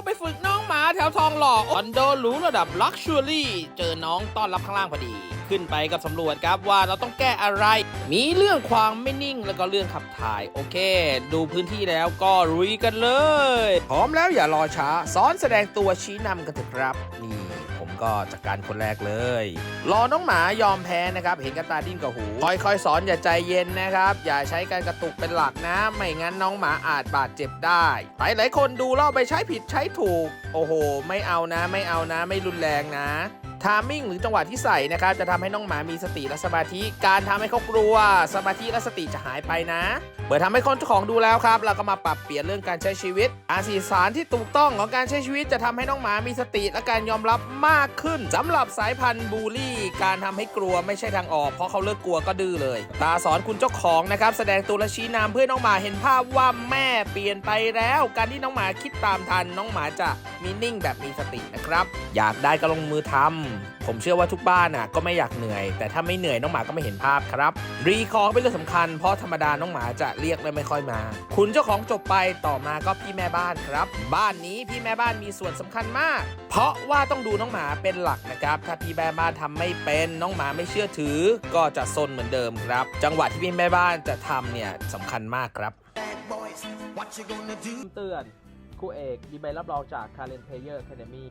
องไปฝึกน้องหมาแถวทองหล่อคอนโดหรูระดับลักชัวรี่ เจอน้องต้อนรับข้างล่างพอดี ขึ้นไปกับสำรวจครับว่าเราต้องแก้อะไร มีเรื่องความไม่นิ่งแล้วก็เรื่องขับถ่าย โอเค ดูพื้นที่แล้วก็รุยกันเลยพร้อมแล้วอย่ารอช้าซ้อนแสดงตัวชี้นำกันเถอะครับ นี่ผมก็จัดการคนแรกเลย รอน้องหมายอมแพ้นะครับ เห็นกระตาดิ้นกับหูค่อยๆสอนอย่าใจเย็นนะครับ อย่าใช้การกระตุกเป็นหลักนะ ไม่งั้นน้องหมาอาจบาดเจ็บได้หลายๆคนดูแล้วเอาไปใช้ผิดใช้ถูก โอ้โห ไม่เอานะ ไม่เอานะ ไม่รุนแรงนะ ทามมิ่งหรือจังหวะที่ใส่นะครับจะทำให้น้องหมามีสติและสมาธิ การทำให้เขากลัว สมาธิและสติจะหายไปนะ เมื่อทำให้คนเจ้าของดูแล้วครับ เราก็มาปรับเปลี่ยนเรื่องการใช้ชีวิตการสื่อสารที่ถูกต้องของการใช้ชีวิตจะทำให้น้องหมามีสติและการยอมรับมากขึ้นสำหรับสายพันธุ์บูลลี่ การทำให้กลัวไม่ใช่ทางออก เพราะเขาเลิกกลัวก็ดื้อเลย ตาสอนคุณเจ้าของนะครับแสดงตัวและชี้นำเพื่อน้องหมาเห็นภาพว่าแม่เปลี่ยนไปแล้ว การที่น้องหมาคิดตามทันน้องหมาจะ มีนิ่งแบบมีสตินะครับ อยากได้ก็ลงมือทำผมเชื่อว่าทุกบ้านน่ะก็ไม่อยากเหนื่อย แต่ถ้าไม่เหนื่อยน้องหมาก็ไม่เห็นภาพครับ รีคอร์เป็นเรื่องสำคัญเพราะธรรมดาน้องหมาจะเรียกและไม่ค่อยมา คุณเจ้าของจบไปต่อมาก็พี่แม่บ้านครับ บ้านนี้พี่แม่บ้านมีส่วนสำคัญมาก เพราะว่าต้องดูน้องหมาเป็นหลักนะครับ ถ้าพี่แม่บ้านทำไม่เป็นน้องหมาไม่เชื่อถือ ก็จะซนเหมือนเดิมครับ จังหวะที่พี่แม่บ้านจะทำเนี่ยสำคัญมากครับ Bad boys, what you gonna do? เตือน คู่เอกมีใบรับรองจาก Current Player Academy